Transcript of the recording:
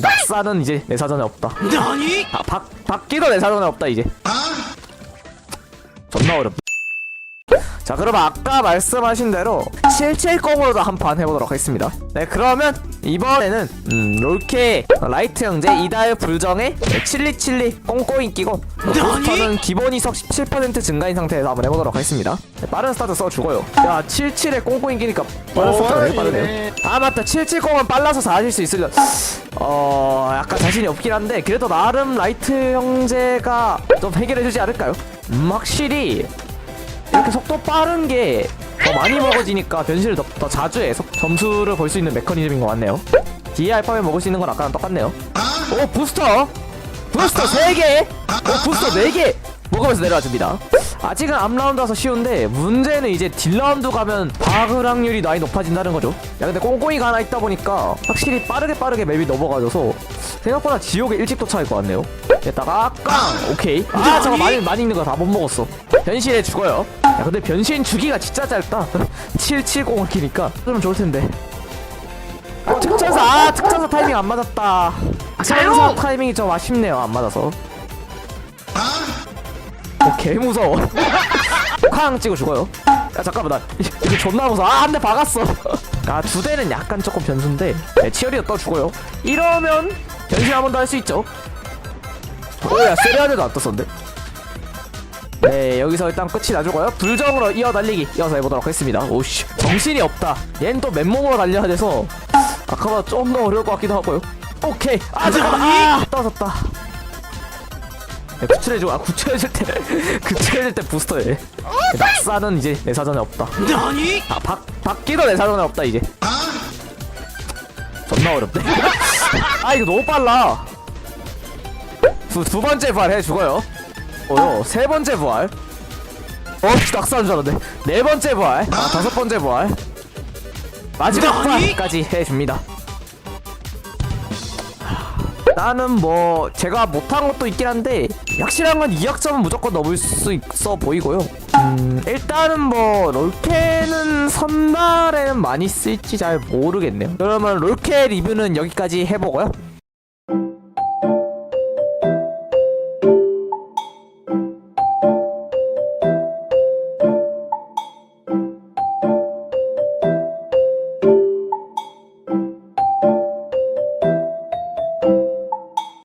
낙사는 이제 내 사전에 없다. 나니? 아, 박, 바뀌도 내 사전에 없다 이제. 존나 어렵 자 그럼 아까 말씀하신 대로 770으로도 한 판 해보도록 하겠습니다. 네 그러면 이번에는 음, 롤케 라이트 형제 이달 불정에 네, 칠리칠리 꽁꽁이 끼고 부스터는 기본 이석 17% 증가인 상태에서 한번 해보도록 하겠습니다. 네, 빠른 스타트 써주고요. 야 77에 꽁꽁이 끼니까 빠른 스타트가 되게 빠르네요. 아 맞다. 770은 빨라서 4하실 수 있으려 어 약간 자신이 없긴 한데 그래도 나름 라이트 형제가 좀 해결해주지 않을까요? 음 확실히 이렇게 속도 빠른 게 더 많이 먹어지니까 변신을 더, 더 자주 해. 속- 점수를 볼 수 있는 메커니즘인 것 같네요. 뒤에 알파벳 먹을 수 있는 건 아까랑 똑같네요. 오 부스터! 부스터 3개! 오 부스터 4개! 먹으면서 내려와 줍니다. 아직은 앞라운드라서 쉬운데 문제는 이제 딜라운드 가면 박을 확률이 많이 높아진다는 거죠. 야 근데 꽁꽁이가 하나 있다 보니까 확실히 빠르게 빠르게 맵이 넘어가져서 생각보다 지옥에 일찍 도착할 것 같네요. 됐다가 깡! 오케이. 아 잠깐 많이 많이 있는 거 다 못 먹었어. 변신해 죽어요. 야 근데 변신 주기가 진짜 짧다. 770을 키니까 좀 좋을 텐데. 아, 특전사 아 특전사 타이밍 안 맞았다. 특전사 타이밍이 좀 아쉽네요. 안 맞아서. 어, 개 무서워. 쾅! 찍어 죽어요. 야 잠깐만 나 이- 이거 존나 무서워. 아 한 대 박았어. 아 두 대는 약간 조금 변수인데 네, 치어리더 떠 죽어요. 이러면 변신 한 번 더 할 수 있죠? 오야 세레아데도 안 떴었는데? 네 여기서 일단 끝이 나주고요. 불정으로 이어 달리기. 이어서 해보도록 하겠습니다. 오씨 정신이 없다. 얜 또 맨몸으로 달려야 돼서 아까보다 좀 더 어려울 것 같기도 하고요. 오케이 아 잠깐만 아 떨어졌다. 네, 구출해줘. 아 구출해줄 때 구출해줄 때 부스터해 낙사는 이제 내 사전에 없다. 나니? 아 박, 바뀌도 내 사전에 없다 이제. 존나 어렵네 아 이거 너무 빨라. 두, 두 번째 부활 해 죽어요. 어요 세 번째 부활. 어 낙사한 줄 알았네. 네 번째 부활. 아 다섯 번째 부활. 마지막? 부활까지 해줍니다. 나는 뭐 제가 못한 것도 있긴 한데 확실한 건 2학점은 무조건 넘을 수 있어 보이고요. 음 일단은 뭐 롤캐는 선발에는 많이 쓸지 잘 모르겠네요. 그러면 롤캐 리뷰는 여기까지 해보고요